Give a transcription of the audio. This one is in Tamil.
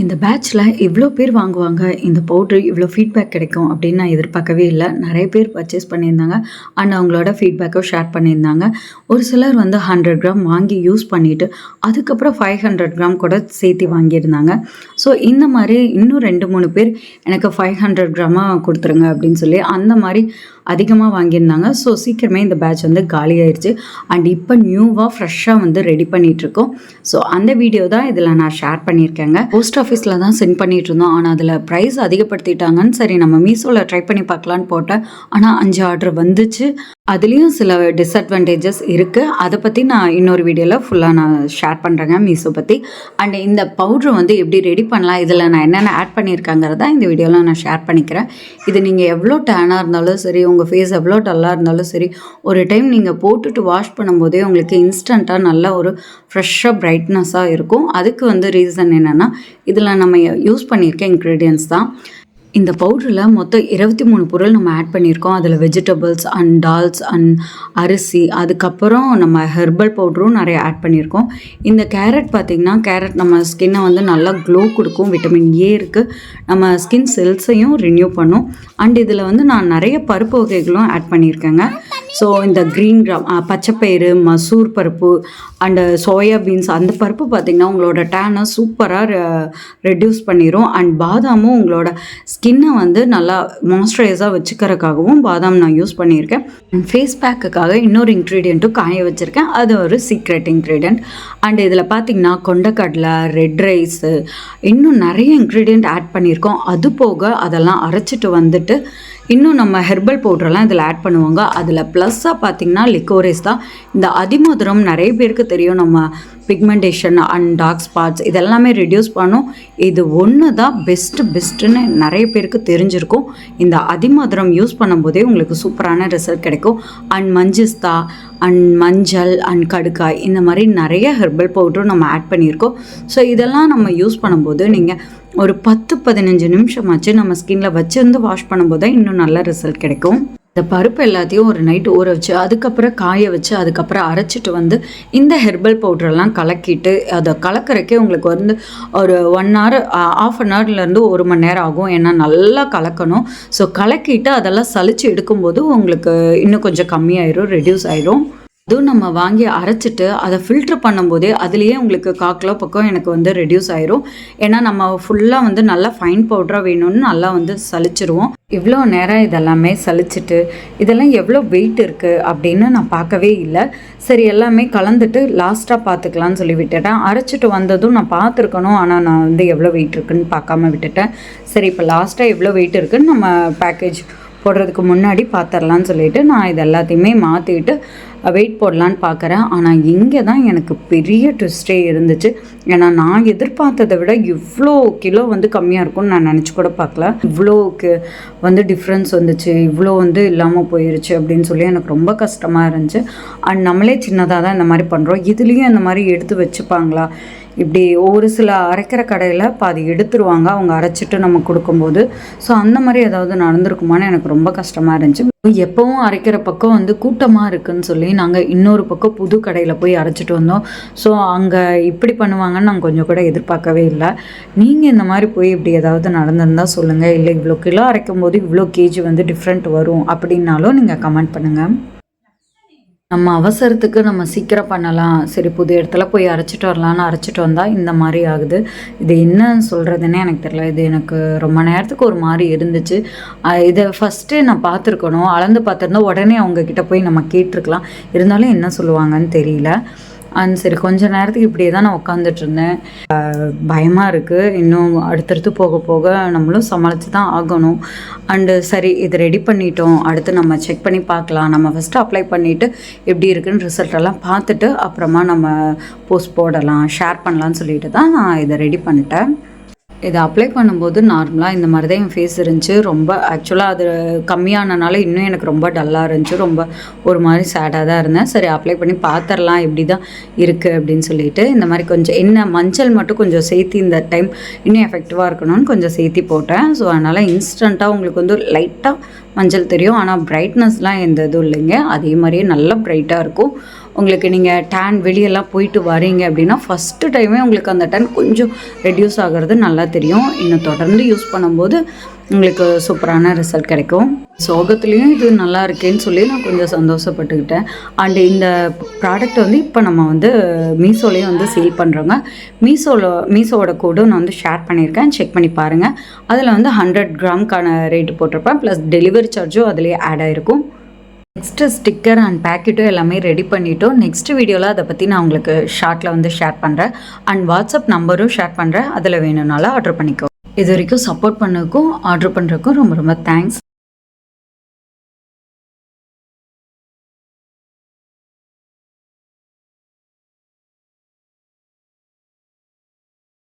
இந்த பேட்ச்சில் இவ்வளோ பேர் வாங்குவாங்க இந்த பவுட்ரு இவ்வளோ ஃபீட்பேக் கிடைக்கும் அப்படின்னு நான் எதிர்பார்க்கவே இல்லை. நிறைய பேர் பர்ச்சேஸ் பண்ணியிருந்தாங்க. அண்ட் அவங்களோட ஃபீட்பேக்கை ஷேர் பண்ணியிருந்தாங்க. ஒரு சிலர் வந்து ஹண்ட்ரட் கிராம் வாங்கி யூஸ் பண்ணிவிட்டு அதுக்கப்புறம் ஃபைவ் ஹண்ட்ரட் கிராம் கூட சேர்த்து வாங்கியிருந்தாங்க. ஸோ இந்த மாதிரி இன்னும் ரெண்டு மூணு பேர் எனக்கு ஃபைவ் ஹண்ட்ரட் கிராமாக கொடுத்துருங்க அப்படின்னு சொல்லி அந்த மாதிரி அதிகமாக வாங்கியிருந்தாங்க. ஸோ சீக்கிரமே இந்த பேட்ச் வந்து காலி ஆயிடுச்சு அண்ட் இப்போ நியூவாக ஃப்ரெஷ்ஷாக வந்து ரெடி பண்ணிகிட்ருக்கோம் ஸோ அந்த வீடியோ தான் இதில் நான் ஷேர் பண்ணியிருக்கேங்க. போஸ்ட் ஆஃபீஸில் தான் சென்ட் பண்ணிட்டு இருந்தோம் ஆனால் அதில் ப்ரைஸ் அதிகப்படுத்திட்டாங்கன்னு சரி நம்ம மீஷோவில் ட்ரை பண்ணி பார்க்கலான்னு போட்டேன். ஆனால் அஞ்சு ஆர்டர் வந்துச்சு. அதுலேயும் சில டிஸ்அட்வான்டேஜஸ் இருக்குது அதை பற்றி நான் இன்னொரு வீடியோவில் ஃபுல்லாக நான் ஷேர் பண்ணுறேங்க மீசோ பற்றி அண்ட் இந்த பவுட்ரு வந்து எப்படி ரெடி பண்ணலாம் இதில் நான் என்னென்ன ஆட் பண்ணியிருக்காங்கிறத இந்த வீடியோவில் நான் ஷேர் பண்ணிக்கிறேன். இது நீங்கள் எவ்வளோ டேனாக இருந்தாலும் சரி உங்கள் ஃபேஸ் எவ்வளோ டல்லாக இருந்தாலும் சரி ஒரு டைம் நீங்கள் போட்டுட்டு வாஷ் பண்ணும்போதே உங்களுக்கு இன்ஸ்டண்ட்டாக நல்ல ஒரு ஃப்ரெஷ்ஷாக ப்ரைட்னஸாக இருக்கும். அதுக்கு வந்து ரீசன் என்னென்னா இதில் நம்ம யூஸ் பண்ணியிருக்க இன்க்ரீடியன்ஸ் தான். இந்த பவுடரில் மொத்தம் இருபத்தி மூணு பொருள் நம்ம ஆட் பண்ணியிருக்கோம். அதில் வெஜிடபிள்ஸ் அண்ட் டால்ஸ் அண்ட் அரிசி அதுக்கப்புறம் நம்ம ஹெர்பல் பவுடரும் நிறைய ஆட் பண்ணியிருக்கோம். இந்த கேரட் பார்த்திங்கன்னா கேரட் நம்ம ஸ்கின்னை வந்து நல்லா க்ளோ கொடுக்கும். விட்டமின் ஏ இருக்குது நம்ம ஸ்கின் செல்ஸையும் ரினியூ பண்ணும். அண்ட் இதில் வந்து நான் நிறைய பருப்பு வகைகளும் ஆட் பண்ணியிருக்கேங்க. ஸோ இந்த க்ரீன் கிராம் பச்சைப்பயிறு மசூர் பருப்பு அண்டு சோயா பீன்ஸ் அந்த பருப்பு பார்த்திங்கன்னா உங்களோட டேனை சூப்பராக ரெடியூஸ் பண்ணிடும் அண்ட் பாதாமும் உங்களோட ஸ்கின்னை வந்து நல்லா மாய்ஸ்சரைஸாக வச்சுக்கிறதுக்காகவும் பாதாம் நான் யூஸ் பண்ணியிருக்கேன். ஃபேஸ் பேக்குக்காக இன்னொரு இன்க்ரீடியண்ட்டும் காய வச்சுருக்கேன். அது ஒரு சீக்ரெட் இன்க்ரீடியண்ட் அண்ட் இதில் பார்த்திங்கன்னா கொண்டக்கடலை ரெட் ரைஸு இன்னும் நிறைய இன்க்ரீடியண்ட் ஆட் பண்ணியிருக்கோம். அது போக அதெல்லாம் அரைச்சிட்டு வந்துட்டு இன்னும் நம்ம ஹெர்பல் பவுடர்லாம் இதில் ஆட் பண்ணுவாங்க. அதில் ப்ளஸ்ஸாக பார்த்திங்கன்னா லிக்கோரேஸ் தான். இந்த அதிமதுரம் நிறைய பேருக்கு தெரியும். நம்ம பிக்மெண்டேஷன் அண்ட் டார்க் ஸ்பாட்ஸ் இதெல்லாமே ரெடியூஸ் பண்ணும். இது ஒன்று தான் பெஸ்ட்டு பெஸ்ட்டுன்னு நிறைய பேருக்கு தெரிஞ்சிருக்கும். இந்த அதிமதுரம் யூஸ் பண்ணும்போதே உங்களுக்கு சூப்பரான ரிசல்ட் கிடைக்கும். அண்ட் மஞ்சிஸ்தா அண்ட் மஞ்சள் அண்ட் கடுக்காய் இந்த மாதிரி நிறைய ஹெர்பல் பவுடரும் நம்ம ஆட் பண்ணியிருக்கோம். ஸோ இதெல்லாம் நம்ம யூஸ் பண்ணும்போது நீங்கள் ஒரு பத்து பதினஞ்சு நிமிஷமாச்சு நம்ம ஸ்கின்ல வச்சிருந்து வாஷ் பண்ணும்போது தான் இன்னும் நல்ல ரிசல்ட் கிடைக்கும். இந்த பருப்பு எல்லாத்தையும் ஒரு நைட் ஊற வச்சு அதுக்கப்புறம் காய வச்சு அதுக்கப்புறம் அரைச்சிட்டு வந்து இந்த ஹெர்பல் பவுடரெல்லாம் கலக்கிட்டு அதை கலக்கிறக்கே உங்களுக்கு வந்து ஒரு ஒன் ஹவர் ஆஃப் அன் ஹவர்லேருந்து ஒரு மணி நேரம் ஆகும். ஏன்னா நல்லா கலக்கணும். ஸோ கலக்கிட்டு அதெல்லாம் சளிச்சு எடுக்கும்போது உங்களுக்கு இன்னும் கொஞ்சம் கம்மியாயிரும் ரெடியூஸ் ஆயிரும். அதுவும் நம்ம வாங்கி அரைச்சிட்டு அதை ஃபில்ட்ரு பண்ணும்போதே அதுலேயே உங்களுக்கு காக்கிலோ பக்கம் எனக்கு வந்து ரெடியூஸ் ஆயிரும். ஏன்னா நம்ம ஃபுல்லாக வந்து நல்லா ஃபைன் பவுடராக வேணும்னு நல்லா வந்து சளிச்சிருவோம். இவ்வளோ நேரம் இதெல்லாமே சலிச்சிட்டு இதெல்லாம் எவ்வளோ வெயிட் இருக்குது அப்படின்னு நான் பார்க்கவே இல்லை. சரி எல்லாமே கலந்துட்டு லாஸ்ட்டாக பார்த்துக்கலான்னு சொல்லி விட்டுட்டேன். அரைச்சிட்டு வந்ததும் நான் பார்த்துருக்கணும் ஆனால் நான் வந்து எவ்வளோ வெயிட் இருக்குன்னு பார்க்காம விட்டுட்டேன். சரி இப்போ லாஸ்ட்டாக எவ்வளோ வெயிட் இருக்குன்னு நம்ம பேக்கேஜ் போடுறதுக்கு முன்னாடி பார்த்துடலான்னு சொல்லிட்டு நான் இது எல்லாத்தையுமே மாற்றிட்டு வெயிட் போடலான்னு பார்க்குறேன் ஆனால் இங்கே தான் எனக்கு பெரிய ட்விஸ்டே இருந்துச்சு. ஏன்னா நான் எதிர்பார்த்ததை விட இவ்வளோ கிலோ வந்து கம்மியாக இருக்கும்னு நான் நினச்சி கூட பார்க்கல இவ்வளோக்கு வந்து டிஃப்ரென்ஸ் வந்துச்சு. இவ்வளோ வந்து இல்லாமல் போயிருச்சு அப்படின்னு சொல்லி எனக்கு ரொம்ப கஷ்டமாக இருந்துச்சு. அண்ட் நம்மளே சின்னதாக தான் இந்த மாதிரி பண்ணுறோம் இதுலேயும் இந்த மாதிரி எடுத்து வச்சுப்பாங்களா? இப்படி ஒரு சில அரைக்கிற கடையில் பாதி எடுத்துருவாங்க. அவங்க அரைச்சிட்டு நம்ம கொடுக்கும்போது. ஸோ அந்த மாதிரி ஏதாவது நடந்திருக்குமான்னு எனக்கு ரொம்ப கஷ்டமாக இருந்துச்சு. எப்போவும் அரைக்கிற பக்கம் வந்து கூட்டமாக இருக்குன்னு சொல்லி நாங்கள் இன்னொரு பக்கம் புது கடையில் போய் அரைச்சிட்டு வந்தோம். ஸோ அங்கே இப்படி பண்ணுவாங்கன்னு நாங்கள் கொஞ்சம் கூட எதிர்பார்க்கவே இல்லை. நீங்கள் இந்த மாதிரி போய் இப்படி ஏதாவது நடந்திருந்தால் சொல்லுங்கள் இல்லை இவ்வளோ கிலோ அரைக்கும் போது இவ்வளோ கேஜி வந்து டிஃப்ரெண்ட் வரும் அப்படின்னாலும் நீங்கள் கமெண்ட் பண்ணுங்கள் நம்ம அவசரத்துக்கு நம்ம சீக்கிரம் பண்ணலாம். சரி புது இடத்துல போய் அரைச்சிட்டு வரலான்னு அரைச்சிட்டு வந்தால் இந்த மாதிரி ஆகுது. இது என்ன சொல்கிறதுன்னே எனக்கு தெரியல. இது எனக்கு ரொம்ப நேரத்துக்கு ஒரு மாதிரி இருந்துச்சு. இதை ஃபஸ்ட்டு நான் பார்த்துருக்கணும். அளந்து பார்த்துருந்தா உடனே அவங்கக்கிட்ட போய் நம்ம கேட்டிருக்கலாம். இருந்தாலும் என்ன சொல்லுவாங்கன்னு தெரியல. அண்ட் சரி கொஞ்ச நேரத்துக்கு இப்படியே தான் நான் உட்காந்துட்ருந்தேன் பயமாக இருக்குது இன்னும் அடுத்தடுத்து போக போக நம்மளும் சமாளித்து தான் ஆகணும். அண்டு சரி இது ரெடி பண்ணிட்டோம். அடுத்து நம்ம செக் பண்ணி பார்க்கலாம். நம்ம ஃபஸ்ட்டு அப்ளை பண்ணிவிட்டு எப்படி இருக்குன்னு ரிசல்ட்டெல்லாம் பார்த்துட்டு அப்புறமா நம்ம போஸ்ட் போடலாம் ஷேர் பண்ணலான்னு சொல்லிட்டு தான் நான் இதை ரெடி பண்ணிட்டேன். இதை அப்ளை பண்ணும்போது நார்மலாக இந்த மாதிரி தான் என் ஃபேஸ் இருந்துச்சு. ரொம்ப ஆக்சுவலாக அது கம்மியானனால இன்னும் எனக்கு ரொம்ப டல்லாக இருந்துச்சு. ரொம்ப ஒரு மாதிரி சேடாக தான் இருந்தேன். சரி அப்ளை பண்ணி பார்த்துடலாம் எப்படி தான் இருக்குது அப்படின்னு சொல்லிட்டு இந்த மாதிரி கொஞ்சம் என்ன மஞ்சள் மட்டும் கொஞ்சம் சேர்த்து இந்த டைம் இன்னும் எஃபெக்டிவாக இருக்கணும்னு கொஞ்சம் சேர்த்தி போட்டேன். ஸோ அதனால் இன்ஸ்டண்ட்டாக உங்களுக்கு வந்து லைட்டாக மஞ்சள் தெரியும். ஆனால் பிரைட்னஸ்லாம் எந்த இதுவும் இல்லைங்க. அதே மாதிரியே நல்லா பிரைட்டாக இருக்கும். உங்களுக்கு நீங்கள் டேன் வெளியெல்லாம் போயிட்டு வரீங்க அப்படின்னா ஃபஸ்ட்டு டைமே உங்களுக்கு அந்த டேன் கொஞ்சம் ரெடியூஸ் ஆகிறது நல்லா தெரியும். இன்னும் தொடர்ந்து யூஸ் பண்ணும்போது உங்களுக்கு சூப்பரான ரிசல்ட் கிடைக்கும். சோகத்துலேயும் இது நல்லா இருக்கேன்னு சொல்லி நான் கொஞ்சம் சந்தோஷப்பட்டுக்கிட்டேன். அண்டு இந்த ப்ராடக்ட் வந்து இப்போ நம்ம வந்து மீஷோலேயும் வந்து சேல் பண்ணுறோங்க மீஷோவில் மீஷோவோட கோடும் நான் வந்து ஷேர் பண்ணியிருக்கேன். செக் பண்ணி பாருங்கள் அதில் வந்து ஹண்ட்ரட் கிராம்க்கான ரேட்டு போட்டிருப்பேன். ப்ளஸ் டெலிவரி சார்ஜும் அதிலே ஆட் ஆகிருக்கும் நெக்ஸ்ட்டு ஸ்டிக்கர் அண்ட் பேக்கெட்டும் எல்லாமே ரெடி பண்ணிட்டோம். நெக்ஸ்ட் வீடியோவில் அதை பற்றி நான் உங்களுக்கு ஷார்ட்டில் வந்து ஷேர் பண்ணுறேன் அண்ட் வாட்ஸ்அப் நம்பரும் ஷேர் பண்ணுறேன் அதில் வேணும்னாலும் ஆர்டர் பண்ணிக்கோ. இது வரைக்கும் சப்போர்ட் பண்ணதுக்கும் ஆர்டர் பண்ணுறதுக்கும் ரொம்ப ரொம்ப தேங்க்ஸ்